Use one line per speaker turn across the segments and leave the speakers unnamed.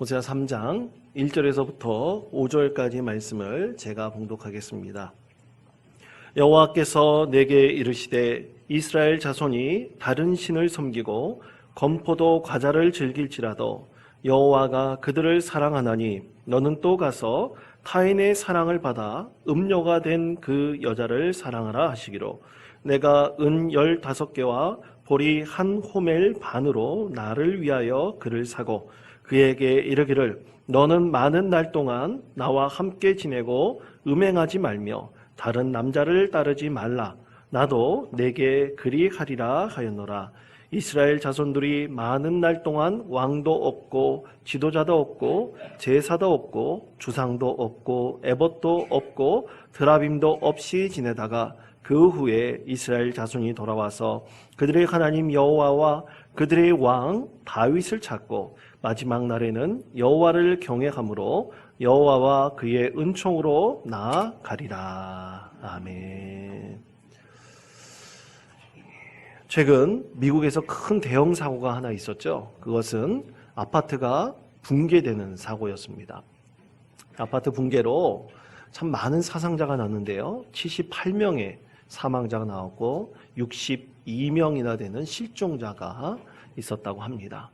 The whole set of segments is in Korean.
호세아 3장 1절에서부터 5절까지 말씀을 제가 봉독하겠습니다. 여호와께서 내게 이르시되 이스라엘 자손이 다른 신을 섬기고 검포도 과자를 즐길지라도 여호와가 그들을 사랑하나니 너는 또 가서 타인의 사랑을 받아 음료가 된 그 여자를 사랑하라 하시기로 내가 은 열다섯 개와 보리 한 호멜 반으로 나를 위하여 그를 사고 그에게 이르기를 너는 많은 날 동안 나와 함께 지내고 음행하지 말며 다른 남자를 따르지 말라. 나도 내게 그리 하리라 하였노라. 이스라엘 자손들이 많은 날 동안 왕도 없고 지도자도 없고 제사도 없고 주상도 없고 에봇도 없고 드라빔도 없이 지내다가 그 후에 이스라엘 자손이 돌아와서 그들의 하나님 여호와와 그들의 왕 다윗을 찾고 마지막 날에는 여호와를 경외함으로 여호와와 그의 은총으로 나아가리라. 아멘. 최근 미국에서 큰 대형 사고가 하나 있었죠. 그것은 아파트가 붕괴되는 사고였습니다. 아파트 붕괴로 참 많은 사상자가 났는데요. 78명의 사망자가 나왔고 62명이나 되는 실종자가 있었다고 합니다.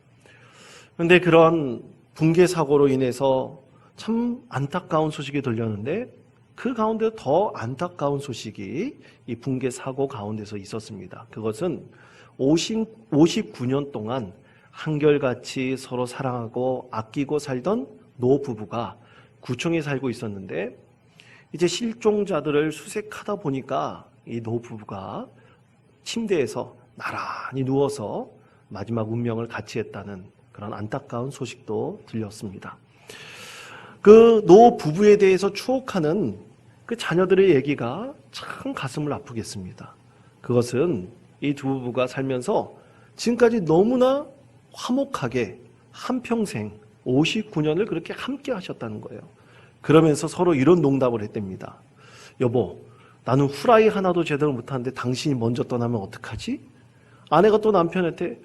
그런데 그런 붕괴 사고로 인해서 참 안타까운 소식이 들렸는데 그 가운데 더 안타까운 소식이 이 붕괴 사고 가운데서 있었습니다. 그것은 50, 59년 동안 한결같이 서로 사랑하고 아끼고 살던 노 부부가 구청에 살고 있었는데 이제 실종자들을 수색하다 보니까 이 노 부부가 침대에서 나란히 누워서 마지막 운명을 같이 했다는 그런 안타까운 소식도 들렸습니다. 그 노 부부에 대해서 추억하는 그 자녀들의 얘기가 참 가슴을 아프겠습니다. 그것은 이 두 부부가 살면서 지금까지 너무나 화목하게 한평생 59년을 그렇게 함께 하셨다는 거예요. 그러면서 서로 이런 농담을 했답니다. 여보, 나는 후라이 하나도 제대로 못하는데 당신이 먼저 떠나면 어떡하지? 아내가 또 남편한테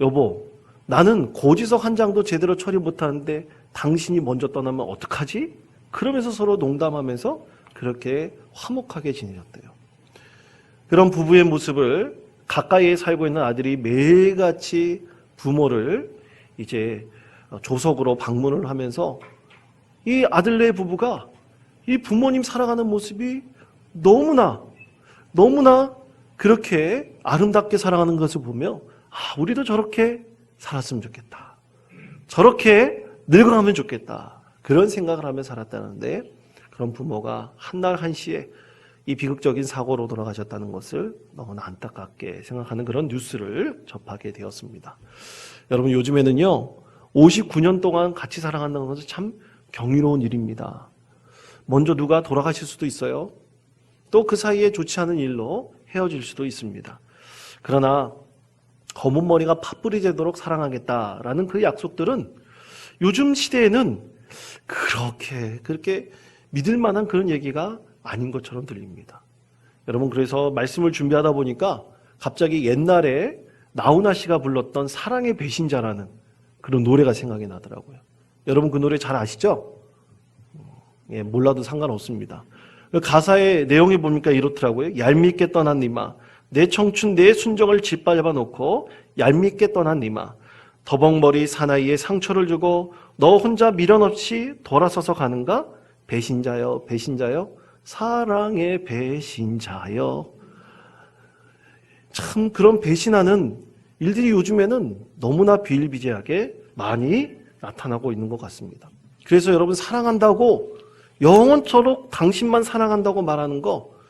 여보, 나는 고지서 한 장도 제대로 처리 못하는데 당신이 먼저 떠나면 어떡하지? 그러면서 서로 농담하면서 그렇게 화목하게 지내셨대요. 그런 부부의 모습을 가까이에 살고 있는 아들이 매일같이 부모를 이제 조석으로 방문을 하면서 이 아들네 부부가 이 부모님 사랑하는 모습이 너무나 너무나 그렇게 아름답게 사랑하는 것을 보며 아, 우리도 저렇게 살았으면 좋겠다. 저렇게 늙어가면 좋겠다. 그런 생각을 하며 살았다는데 그런 부모가 한날 한시에 이 비극적인 사고로 돌아가셨다는 것을 너무나 안타깝게 생각하는 그런 뉴스를 접하게 되었습니다. 여러분 요즘에는요 59년 동안 같이 사랑한다는 것은 참 경이로운 일입니다. 먼저 누가 돌아가실 수도 있어요. 또 그 사이에 좋지 않은 일로 헤어질 수도 있습니다. 그러나 검은 머리가 팥불이 되도록 사랑하겠다라는 그 약속들은 요즘 시대에는 그렇게 그렇게 믿을 만한 그런 얘기가 아닌 것처럼 들립니다. 여러분 그래서 말씀을 준비하다 보니까 갑자기 옛날에 나훈아 씨가 불렀던 사랑의 배신자라는 그런 노래가 생각이 나더라고요. 여러분 그 노래 잘 아시죠? 예, 몰라도 상관없습니다. 그 가사의 내용이 뭡니까 이렇더라고요. 얄밉게 떠난 니마 내 청춘 내 순정을 짓밟아 놓고 얄밉게 떠난 니마 더벅머리 사나이에 상처를 주고 너 혼자 미련 없이 돌아서서 가는가? 배신자여 배신자여 사랑의 배신자여 참 그런 배신하는 일들이 요즘에는 너무나 비일비재하게 많이 나타나고 있는 것 같습니다. 그래서 여러분 사랑한다고 영원토록 당신만 사랑한다고 말하는 거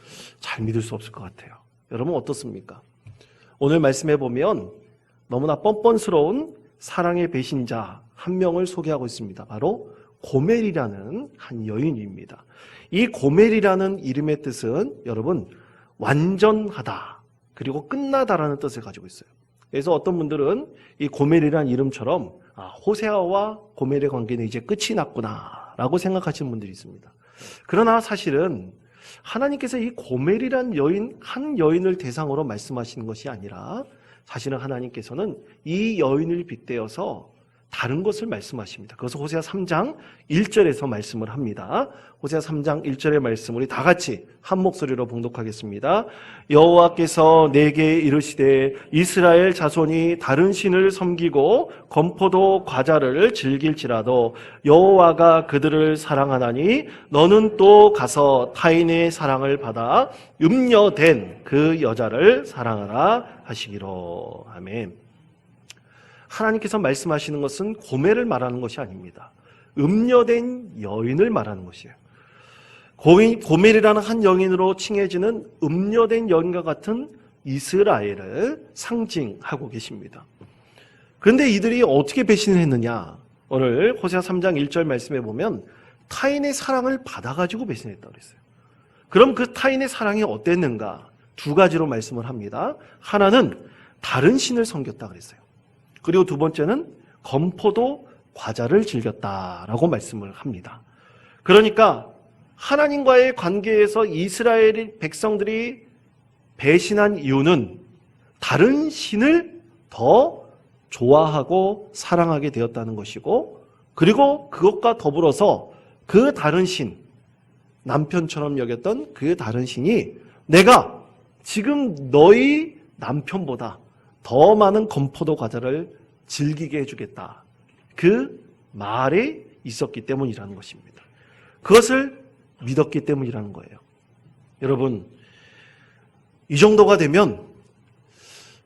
잘 믿을 수 없을 것 같아요. 여러분 어떻습니까? 오늘 말씀해 보면 너무나 뻔뻔스러운 사랑의 배신자 한 명을 소개하고 있습니다. 바로 고멜이라는 한 여인입니다. 이 고멜이라는 이름의 뜻은 여러분 완전하다 그리고 끝나다라는 뜻을 가지고 있어요. 그래서 어떤 분들은 이 고멜이라는 이름처럼 아, 호세아와 고멜의 관계는 이제 끝이 났구나 라고 생각하시는 분들이 있습니다. 그러나 사실은 하나님께서 이 고멜이란 여인 한 여인을 대상으로 말씀하시는 것이 아니라 사실은 하나님께서는 이 여인을 빗대어서 다른 것을 말씀하십니다. 그것을 호세아 3장 1절에서 말씀을 합니다. 호세아 3장 1절의 말씀 우리 다 같이 한 목소리로 봉독하겠습니다. 여호와께서 내게 이르시되 이스라엘 자손이 다른 신을 섬기고 건포도 과자를 즐길지라도 여호와가 그들을 사랑하나니 너는 또 가서 타인의 사랑을 받아 음녀된 그 여자를 사랑하라 하시기로 아멘. 하나님께서 말씀하시는 것은 고매를 말하는 것이 아닙니다. 음녀된 여인을 말하는 것이에요. 고인, 고멜이라는 한 여인으로 칭해지는 음녀된 여인과 같은 이스라엘을 상징하고 계십니다. 그런데 이들이 어떻게 배신을 했느냐? 오늘 호세아 3장 1절 말씀에 보면 타인의 사랑을 받아가지고 배신했다고 그랬어요. 그럼 그 타인의 사랑이 어땠는가? 두 가지로 말씀을 합니다. 하나는 다른 신을 섬겼다 그랬어요. 그리고 두 번째는 검포도 과자를 즐겼다라고 말씀을 합니다. 그러니까 하나님과의 관계에서 이스라엘 백성들이 배신한 이유는 다른 신을 더 좋아하고 사랑하게 되었다는 것이고 그리고 그것과 더불어서 그 다른 신 남편처럼 여겼던 그 다른 신이 내가 지금 너희 남편보다 더 많은 건포도 과자를 즐기게 해주겠다. 그 말이 있었기 때문이라는 것입니다. 그것을 믿었기 때문이라는 거예요. 여러분, 이 정도가 되면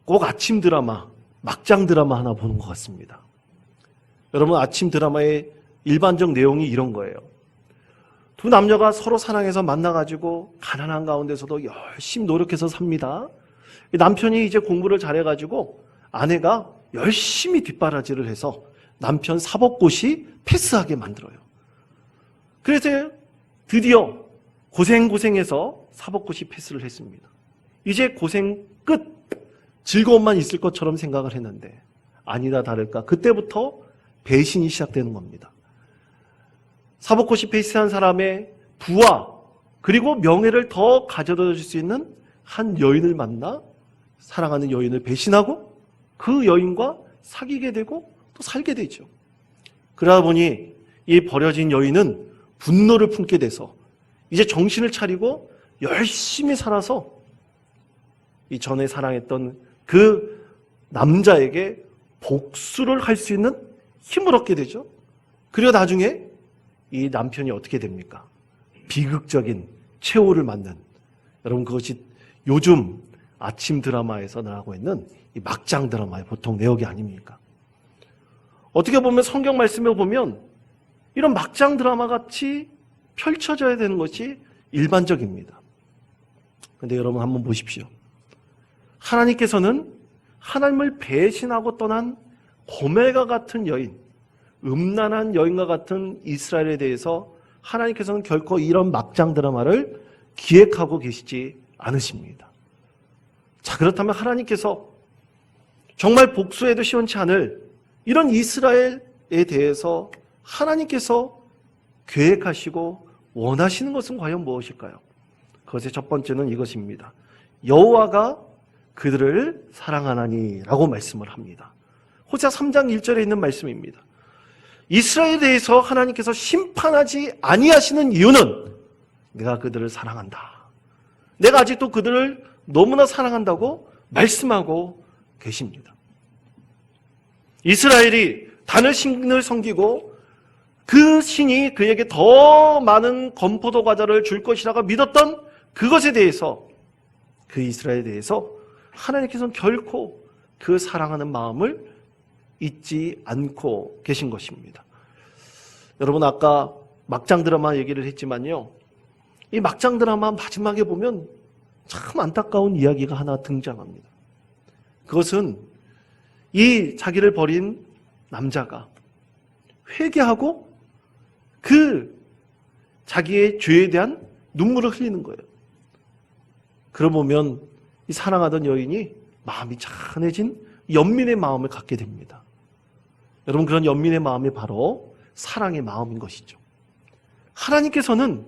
꼭 아침 드라마, 막장 드라마 하나 보는 것 같습니다. 여러분, 아침 드라마의 일반적 내용이 이런 거예요. 두 남녀가 서로 사랑해서 만나가지고 가난한 가운데서도 열심히 노력해서 삽니다. 남편이 이제 공부를 잘해가지고 아내가 열심히 뒷바라지를 해서 남편 사법고시 패스하게 만들어요. 그래서 드디어 고생고생해서 사법고시 패스를 했습니다. 이제 고생 끝! 즐거움만 있을 것처럼 생각을 했는데 아니다 다를까 그때부터 배신이 시작되는 겁니다. 사법고시 패스한 사람의 부와 그리고 명예를 더 가져다 줄 수 있는 한 여인을 만나 사랑하는 여인을 배신하고 그 여인과 사귀게 되고 또 살게 되죠. 그러다 보니 이 버려진 여인은 분노를 품게 돼서 이제 정신을 차리고 열심히 살아서 이 전에 사랑했던 그 남자에게 복수를 할 수 있는 힘을 얻게 되죠. 그리고 나중에 이 남편이 어떻게 됩니까? 비극적인 최후를 맞는 여러분 그것이 요즘 아침 드라마에서 나오고 있는 이 막장 드라마의 보통 내용이 아닙니까? 어떻게 보면 성경 말씀에 보면 이런 막장 드라마 같이 펼쳐져야 되는 것이 일반적입니다. 근데 여러분 한번 보십시오. 하나님께서는 하나님을 배신하고 떠난 고멜과 같은 여인, 음란한 여인과 같은 이스라엘에 대해서 하나님께서는 결코 이런 막장 드라마를 기획하고 계시지 않으십니다. 자, 그렇다면 하나님께서 정말 복수해도 시원치 않을 이런 이스라엘에 대해서 하나님께서 계획하시고 원하시는 것은 과연 무엇일까요? 그것의 첫 번째는 이것입니다. 여호와가 그들을 사랑하나니라고 말씀을 합니다. 호자 3장 1절에 있는 말씀입니다. 이스라엘에 대해서 하나님께서 심판하지 아니하시는 이유는 내가 그들을 사랑한다. 내가 아직도 그들을 너무나 사랑한다고 말씀하고 계십니다. 이스라엘이 단을 신을 섬기고 그 신이 그에게 더 많은 건포도 과자를 줄 것이라고 믿었던 그것에 대해서 그 이스라엘에 대해서 하나님께서는 결코 그 사랑하는 마음을 잊지 않고 계신 것입니다. 여러분 아까 막장 드라마 얘기를 했지만요. 이 막장 드라마 마지막에 보면 참 안타까운 이야기가 하나 등장합니다. 그것은 이 자기를 버린 남자가 회개하고 그 자기의 죄에 대한 눈물을 흘리는 거예요. 그러 보면 이 사랑하던 여인이 마음이 찬해진 연민의 마음을 갖게 됩니다. 여러분 그런 연민의 마음이 바로 사랑의 마음인 것이죠. 하나님께서는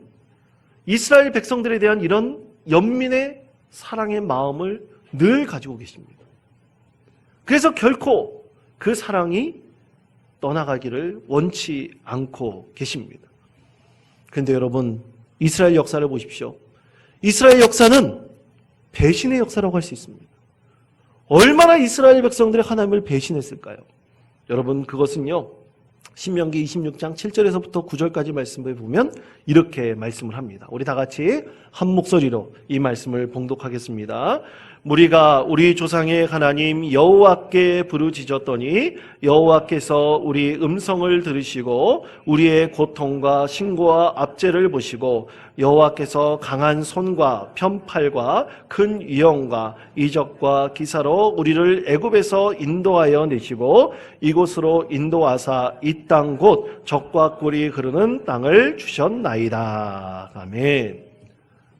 이스라엘 백성들에 대한 이런 연민의 사랑의 마음을 늘 가지고 계십니다. 그래서 결코 그 사랑이 떠나가기를 원치 않고 계십니다. 근데 여러분, 이스라엘 역사를 보십시오. 이스라엘 역사는 배신의 역사라고 할 수 있습니다. 얼마나 이스라엘 백성들이 하나님을 배신했을까요? 여러분, 그것은요, 신명기 26장 7절에서부터 9절까지 말씀을 보면 이렇게 말씀을 합니다. 우리 다 같이 한 목소리로 이 말씀을 봉독하겠습니다. 우리가 우리 조상의 하나님 여호와께 부르짖었더니 여호와께서 우리 음성을 들으시고 우리의 고통과 신고와 압제를 보시고 여호와께서 강한 손과 편팔과 큰 위엄과 이적과 기사로 우리를 애굽에서 인도하여 내시고 이곳으로 인도하사 이 땅 곧 적과 꿀이 흐르는 땅을 주셨나이다. 아멘.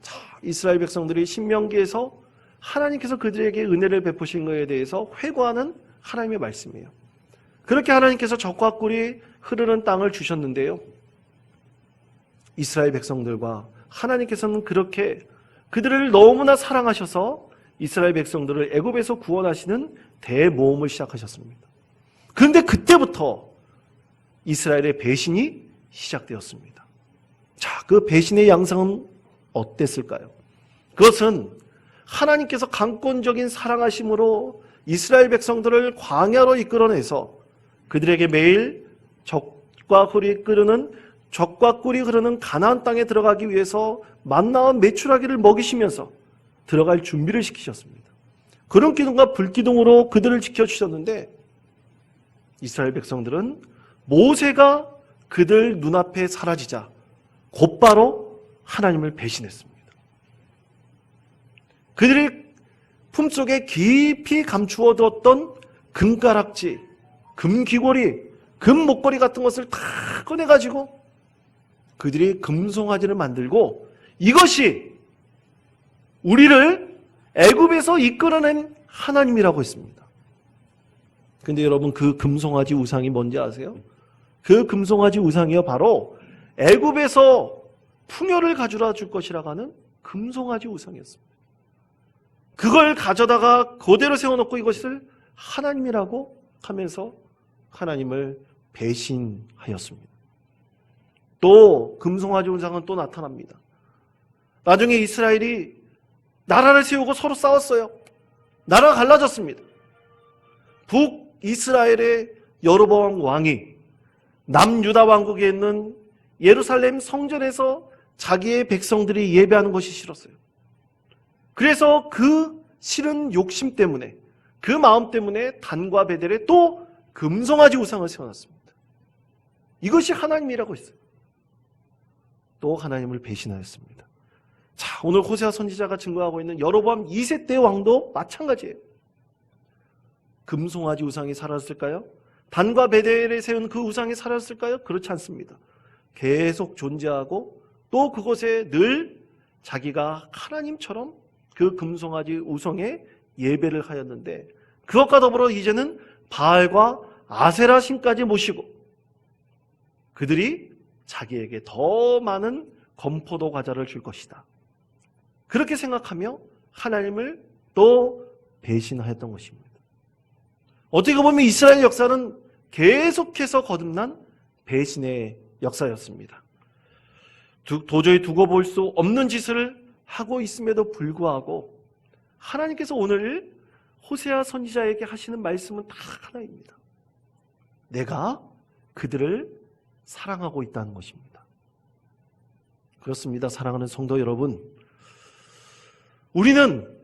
자, 이스라엘 백성들이 신명기에서 하나님께서 그들에게 은혜를 베푸신 것에 대해서 회고하는 하나님의 말씀이에요. 그렇게 하나님께서 적과 꿀이 흐르는 땅을 주셨는데요. 이스라엘 백성들과 하나님께서는 그렇게 그들을 너무나 사랑하셔서 이스라엘 백성들을 애굽에서 구원하시는 대모험을 시작하셨습니다. 그런데 그때부터 이스라엘의 배신이 시작되었습니다. 자, 그 배신의 양상은 어땠을까요? 그것은 하나님께서 강권적인 사랑하심으로 이스라엘 백성들을 광야로 이끌어내서 그들에게 매일 적과 꿀이 끓는 적과 꿀이 흐르는 가나안 땅에 들어가기 위해서 만나와 메추라기를 먹이시면서 들어갈 준비를 시키셨습니다. 그런 기둥과 불기둥으로 그들을 지켜주셨는데 이스라엘 백성들은 모세가 그들 눈앞에 사라지자 곧바로 하나님을 배신했습니다. 그들의 품속에 깊이 감추어두었던 금가락지, 금귀걸이, 금목걸이 같은 것을 다 꺼내가지고 그들이 금송아지를 만들고 이것이 우리를 애굽에서 이끌어낸 하나님이라고 했습니다. 근데 여러분 그 금송아지 우상이 뭔지 아세요? 그 금송아지 우상이요 바로 애굽에서 풍요를 가져다 줄 것이라고 하는 금송아지 우상이었습니다. 그걸 가져다가 그대로 세워놓고 이것을 하나님이라고 하면서 하나님을 배신하였습니다. 또 금송아지 우상은 또 나타납니다. 나중에 이스라엘이 나라를 세우고 서로 싸웠어요. 나라가 갈라졌습니다. 북 이스라엘의 여로보암 왕이 남 유다 왕국에 있는 예루살렘 성전에서 자기의 백성들이 예배하는 것이 싫었어요. 그래서 그 싫은 욕심 때문에 그 마음 때문에 단과 베델에 또 금송아지 우상을 세워놨습니다. 이것이 하나님이라고 했어요. 또 하나님을 배신하였습니다. 자, 오늘 호세아 선지자가 증거하고 있는 여로보암 2세 때 왕도 마찬가지예요. 금송아지 우상이 사라졌을까요? 단과 베델에 세운 그 우상이 사라졌을까요? 그렇지 않습니다. 계속 존재하고 또 그곳에 늘 자기가 하나님처럼 그 금송아지 우성에 예배를 하였는데 그것과 더불어 이제는 바알과 아세라 신까지 모시고 그들이 자기에게 더 많은 건포도 과자를 줄 것이다. 그렇게 생각하며 하나님을 또 배신하였던 것입니다. 어떻게 보면 이스라엘 역사는 계속해서 거듭난 배신의 역사였습니다. 도저히 두고 볼 수 없는 짓을 하고 있음에도 불구하고 하나님께서 오늘 호세아 선지자에게 하시는 말씀은 다 하나입니다. 내가 그들을 사랑하고 있다는 것입니다. 그렇습니다. 사랑하는 성도 여러분. 우리는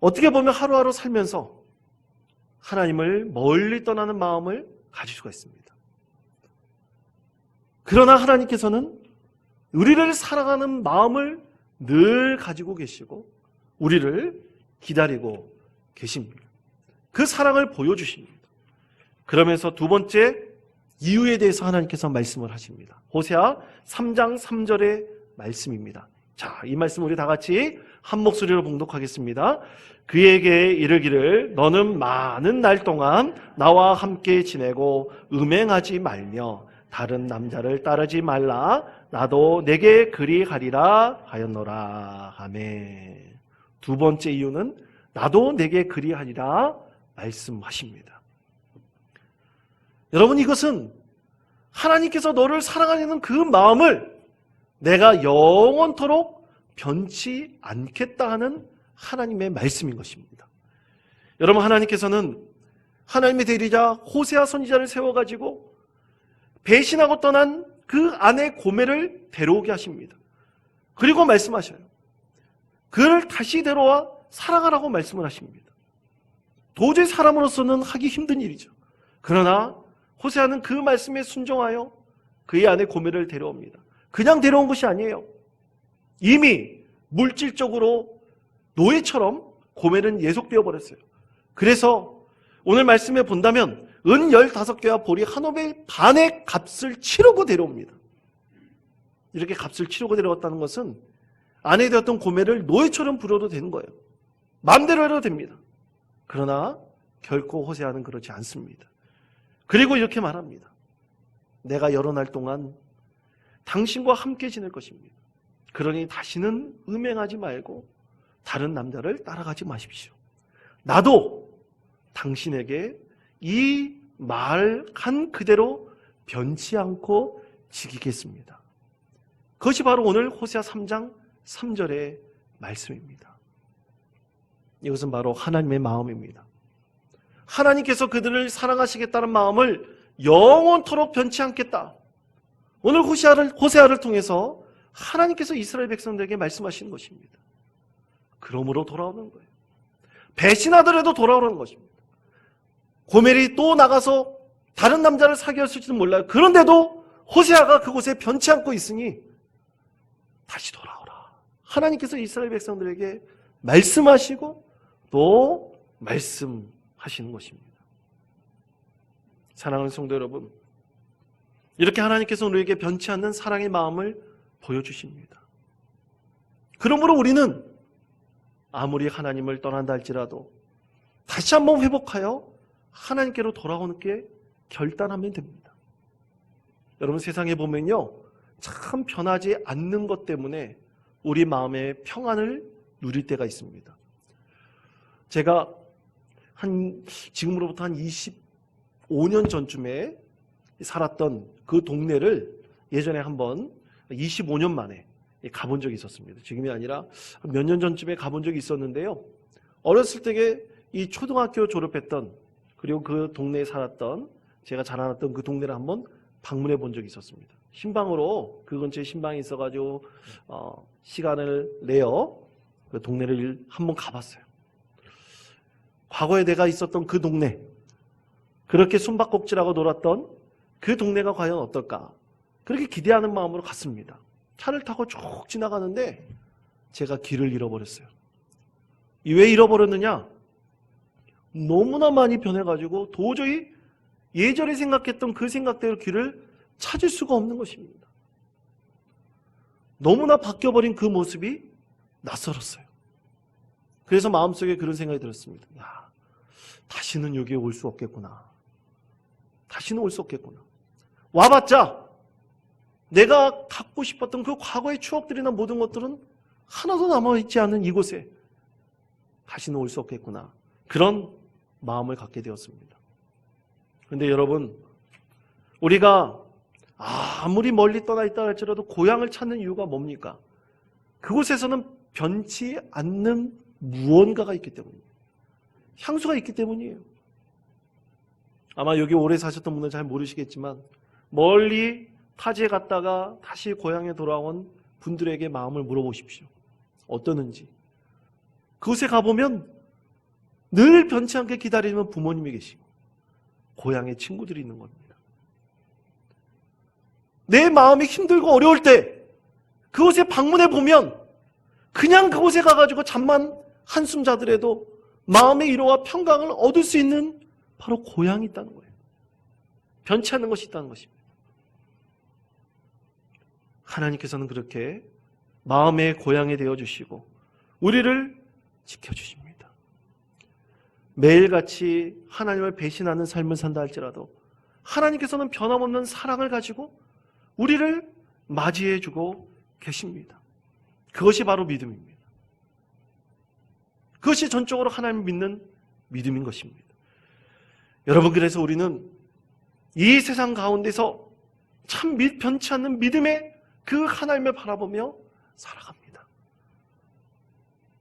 어떻게 보면 하루하루 살면서 하나님을 멀리 떠나는 마음을 가질 수가 있습니다. 그러나 하나님께서는 우리를 사랑하는 마음을 늘 가지고 계시고 우리를 기다리고 계십니다. 그 사랑을 보여주십니다. 그러면서 두 번째 이유에 대해서 하나님께서 말씀을 하십니다. 호세아 3장 3절의 말씀입니다. 자, 이 말씀 우리 다 같이 한 목소리로 봉독하겠습니다. 그에게 이르기를 너는 많은 날 동안 나와 함께 지내고 음행하지 말며 다른 남자를 따르지 말라 나도 내게 그리 하리라 하였노라 아멘. 두 번째 이유는 나도 내게 그리 하리라 말씀하십니다. 여러분 이것은 하나님께서 너를 사랑하는 그 마음을 내가 영원토록 변치 않겠다 하는 하나님의 말씀인 것입니다. 여러분 하나님께서는 하나님의 대리자 호세아 선지자를 세워가지고 배신하고 떠난 그 아내 고매를 데려오게 하십니다. 그리고 말씀하셔요. 그를 다시 데려와 사랑하라고 말씀을 하십니다. 도저히 사람으로서는 하기 힘든 일이죠. 그러나 호세아는 그 말씀에 순종하여 그의 아내 고매를 데려옵니다. 그냥 데려온 것이 아니에요. 이미 물질적으로 노예처럼 고매는 예속되어 버렸어요. 그래서 오늘 말씀에 본다면 은 15개와 보리 한 호벨 반의 값을 치르고 데려옵니다. 이렇게 값을 치르고 데려왔다는 것은 아내 되었던 고매를 노예처럼 부려도 되는 거예요. 마음대로 해도 됩니다. 그러나 결코 호세아는 그렇지 않습니다. 그리고 이렇게 말합니다. 내가 여러 날 동안 당신과 함께 지낼 것입니다. 그러니 다시는 음행하지 말고 다른 남자를 따라가지 마십시오. 나도 당신에게 이 말 한 그대로 변치 않고 지키겠습니다. 그것이 바로 오늘 호세아 3장 3절의 말씀입니다. 이것은 바로 하나님의 마음입니다. 하나님께서 그들을 사랑하시겠다는 마음을 영원토록 변치 않겠다. 오늘 호세아를, 호세아를 통해서 하나님께서 이스라엘 백성들에게 말씀하시는 것입니다. 그러므로 돌아오는 거예요. 배신하더라도 돌아오는 것입니다. 고멜이 또 나가서 다른 남자를 사귀었을지도 몰라요. 그런데도 호세아가 그곳에 변치 않고 있으니 다시 돌아오라. 하나님께서 이스라엘 백성들에게 말씀하시고 또 말씀하시는 것입니다. 사랑하는 성도 여러분, 이렇게 하나님께서 우리에게 변치 않는 사랑의 마음을 보여주십니다. 그러므로 우리는 아무리 하나님을 떠난다 할지라도 다시 한번 회복하여 하나님께로 돌아오는 게 결단하면 됩니다. 여러분 세상에 보면요. 참 변하지 않는 것 때문에 우리 마음의 평안을 누릴 때가 있습니다. 제가 한 지금으로부터 한 25년 전쯤에 살았던 그 동네를 예전에 한번 25년 만에 가본 적이 있었습니다. 지금이 아니라 몇 년 전쯤에 가본 적이 있었는데요. 어렸을 때에 이 초등학교 졸업했던 그리고 그 동네에 살았던 제가 자라났던 그 동네를 한번 방문해 본 적이 있었습니다. 신방으로 그 근처에 신방이 있어가지고 어, 시간을 내어 그 동네를 한번 가봤어요. 과거에 내가 있었던 그 동네, 그렇게 숨바꼭질하고 놀았던 그 동네가 과연 어떨까? 그렇게 기대하는 마음으로 갔습니다. 차를 타고 쭉 지나가는데 제가 길을 잃어버렸어요. 왜 잃어버렸느냐? 너무나 많이 변해가지고 도저히 예전에 생각했던 그 생각대로 길을 찾을 수가 없는 것입니다. 너무나 바뀌어버린 그 모습이 낯설었어요. 그래서 마음속에 그런 생각이 들었습니다. 야, 다시는 여기에 올 수 없겠구나. 다시는 올 수 없겠구나. 와봤자 내가 갖고 싶었던 그 과거의 추억들이나 모든 것들은 하나도 남아있지 않은 이곳에 다시는 올 수 없겠구나. 그런 마음을 갖게 되었습니다. 그런데 여러분, 우리가 아무리 멀리 떠나 있다 할지라도 고향을 찾는 이유가 뭡니까? 그곳에서는 변치 않는 무언가가 있기 때문입니다. 향수가 있기 때문이에요. 아마 여기 오래 사셨던 분은 잘 모르시겠지만 멀리 타지에 갔다가 다시 고향에 돌아온 분들에게 마음을 물어보십시오. 어떠는지. 그곳에 가보면 늘 변치 않게 기다리는 부모님이 계시고 고향에 친구들이 있는 겁니다. 내 마음이 힘들고 어려울 때 그곳에 방문해 보면 그냥 그곳에 가가지고 잠만 한숨 자더라도 마음의 위로와 평강을 얻을 수 있는 바로 고향이 있다는 거예요. 변치 않는 것이 있다는 것입니다. 하나님께서는 그렇게 마음의 고향이 되어 주시고 우리를 지켜 주십니다. 매일같이 하나님을 배신하는 삶을 산다 할지라도 하나님께서는 변함없는 사랑을 가지고 우리를 맞이해 주고 계십니다. 그것이 바로 믿음입니다. 그것이 전적으로 하나님을 믿는 믿음인 것입니다. 여러분, 그래서 우리는 이 세상 가운데서 참 미- 변치 않는 믿음의 그 하나님을 바라보며 살아갑니다.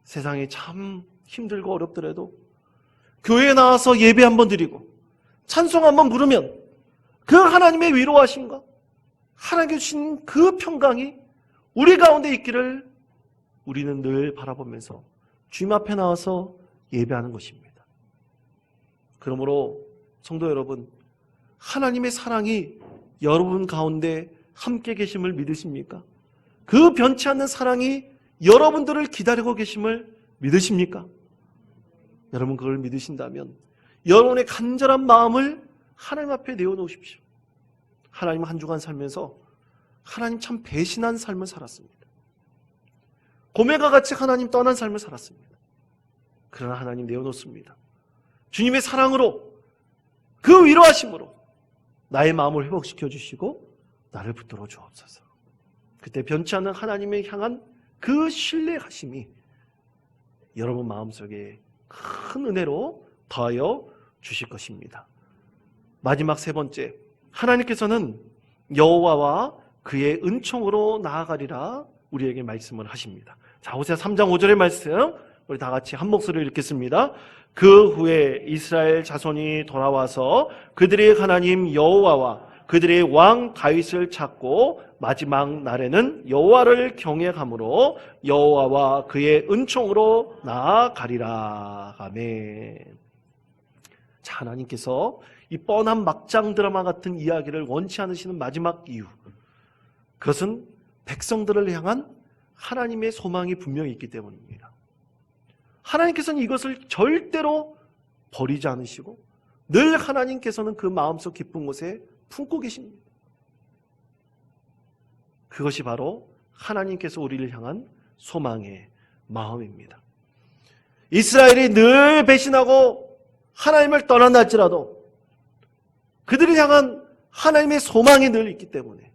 세상이 참 힘들고 어렵더라도 교회에 나와서 예배 한번 드리고 찬송 한번 부르면 그 하나님의 위로하심과 하나님께 주신 그 평강이 우리 가운데 있기를 우리는 늘 바라보면서 주님 앞에 나와서 예배하는 것입니다. 그러므로 성도 여러분, 하나님의 사랑이 여러분 가운데 함께 계심을 믿으십니까? 그 변치 않는 사랑이 여러분들을 기다리고 계심을 믿으십니까? 여러분 그걸 믿으신다면 여러분의 간절한 마음을 하나님 앞에 내어놓으십시오. 하나님 한 주간 살면서 하나님 참 배신한 삶을 살았습니다. 고매가 같이 하나님 떠난 삶을 살았습니다. 그러나 하나님 내어놓습니다. 주님의 사랑으로 그 위로하심으로 나의 마음을 회복시켜 주시고 나를 붙들어 주옵소서. 그때 변치 않는 하나님의 향한 그 신뢰하심이 여러분 마음속에 큰 은혜로 더하여 주실 것입니다. 마지막 세 번째, 하나님께서는 여호와와 그의 은총으로 나아가리라 우리에게 말씀을 하십니다. 자, 호세 3장 5절의 말씀 우리 다 같이 한 목소리로 읽겠습니다. 그 후에 이스라엘 자손이 돌아와서 그들의 하나님 여호와와 그들의 왕 다윗을 찾고 마지막 날에는 여호와를 경외함으로 여호와와 그의 은총으로 나아가리라. 아멘. 자, 하나님께서 이 뻔한 막장 드라마 같은 이야기를 원치 않으시는 마지막 이유. 그것은 백성들을 향한 하나님의 소망이 분명히 있기 때문입니다. 하나님께서는 이것을 절대로 버리지 않으시고 늘 하나님께서는 그 마음속 깊은 곳에 품고 계십니다. 그것이 바로 하나님께서 우리를 향한 소망의 마음입니다. 이스라엘이 늘 배신하고 하나님을 떠난 날지라도 그들을 향한 하나님의 소망이 늘 있기 때문에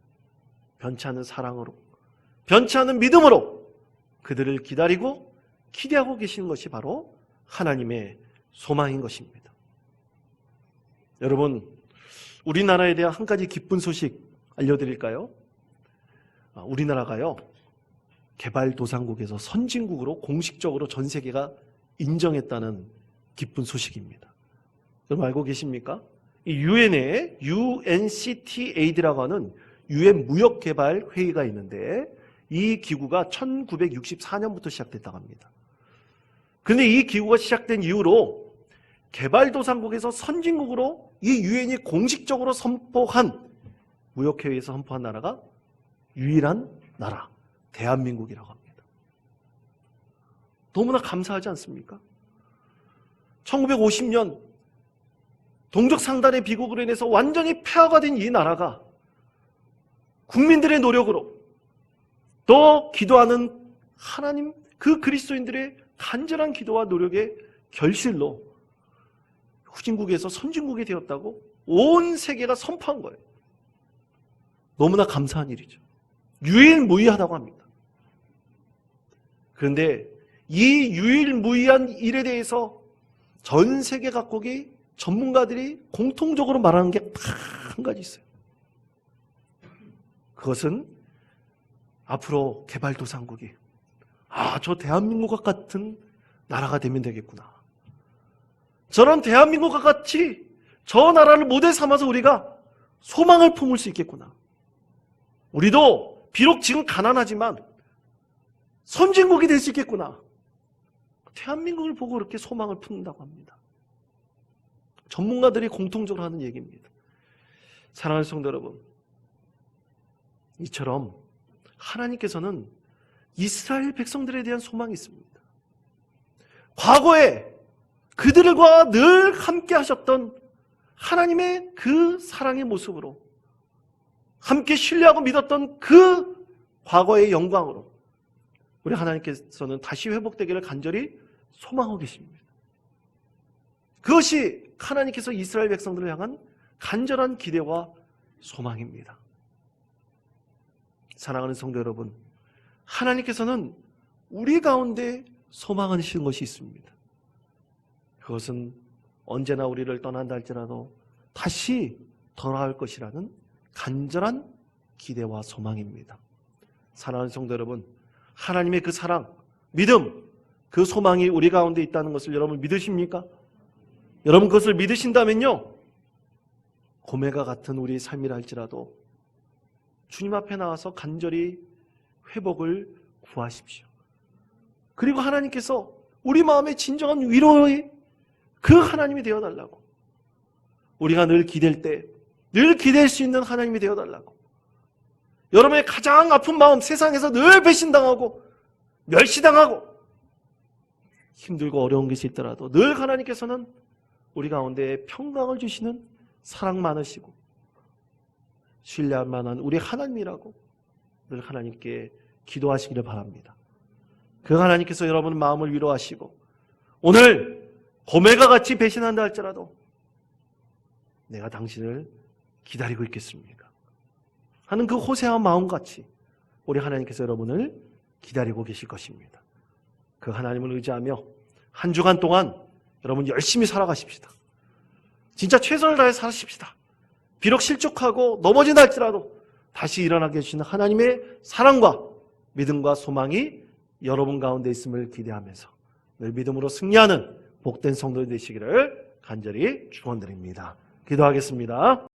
변치 않는 사랑으로 변치 않는 믿음으로 그들을 기다리고 기대하고 계시는 것이 바로 하나님의 소망인 것입니다. 여러분, 우리나라에 대한 한 가지 기쁜 소식 알려드릴까요? 아, 우리나라가요, 개발도상국에서 선진국으로 공식적으로 전 세계가 인정했다는 기쁜 소식입니다. 여러분 알고 계십니까? 이 유엔에 UNCTAD라고 하는 유엔 무역개발 회의가 있는데 이 기구가 1964년부터 시작됐다고 합니다. 그런데 이 기구가 시작된 이후로 개발도상국에서 선진국으로 이 유엔이 공식적으로 선포한 무역회의에서 선포한 나라가 유일한 나라, 대한민국이라고 합니다. 너무나 감사하지 않습니까? 1950년 동족 상단의 비극으로 인해서 완전히 폐하가 된 이 나라가 국민들의 노력으로 또 기도하는 하나님 그 그리스도인들의 간절한 기도와 노력의 결실로 후진국에서 선진국이 되었다고 온 세계가 선포한 거예요. 너무나 감사한 일이죠. 유일무이하다고 합니다. 그런데 이 유일무이한 일에 대해서 전 세계 각국이 전문가들이 공통적으로 말하는 게딱한 가지 있어요. 그것은 앞으로 개발도상국이 아, 저 대한민국과 같은 나라가 되면 되겠구나. 저런 대한민국과 같이 저 나라를 모델 삼아서 우리가 소망을 품을 수 있겠구나. 우리도 비록 지금 가난하지만 선진국이 될 수 있겠구나. 대한민국을 보고 그렇게 소망을 품는다고 합니다. 전문가들이 공통적으로 하는 얘기입니다. 사랑하는 성도 여러분, 이처럼 하나님께서는 이스라엘 백성들에 대한 소망이 있습니다. 과거에 그들과 늘 함께 하셨던 하나님의 그 사랑의 모습으로 함께 신뢰하고 믿었던 그 과거의 영광으로 우리 하나님께서는 다시 회복되기를 간절히 소망하고 계십니다. 그것이 하나님께서 이스라엘 백성들을 향한 간절한 기대와 소망입니다. 사랑하는 성도 여러분, 하나님께서는 우리 가운데 소망하시는 것이 있습니다. 그것은 언제나 우리를 떠난다 할지라도 다시 돌아올 것이라는 간절한 기대와 소망입니다. 사랑하는 성도 여러분, 하나님의 그 사랑, 믿음, 그 소망이 우리 가운데 있다는 것을 여러분 믿으십니까? 여러분 그것을 믿으신다면요. 고매가 같은 우리 삶이라 할지라도 주님 앞에 나와서 간절히 회복을 구하십시오. 그리고 하나님께서 우리 마음의 진정한 위로의 그 하나님이 되어 달라고. 우리가 늘 기댈 때, 늘 기댈 수 있는 하나님이 되어달라고. 여러분의 가장 아픈 마음, 세상에서 늘 배신당하고, 멸시당하고, 힘들고 어려운 것이 있더라도 늘 하나님께서는 우리 가운데 평강을 주시는 사랑 많으시고, 신뢰할 만한 우리 하나님이라고 늘 하나님께 기도하시기를 바랍니다. 그 하나님께서 여러분 마음을 위로하시고 오늘 고매가 같이 배신한다 할지라도 내가 당신을 기다리고 있겠습니까? 하는 그 호세한 마음같이 우리 하나님께서 여러분을 기다리고 계실 것입니다. 그 하나님을 의지하며 한 주간 동안 여러분 열심히 살아가십시다. 진짜 최선을 다해 사십시다. 비록 실족하고 넘어진다 할지라도 다시 일어나게 해주시는 하나님의 사랑과 믿음과 소망이 여러분 가운데 있음을 기대하면서 늘 믿음으로 승리하는 복된 성도 되시기를 간절히 축원드립니다. 기도하겠습니다.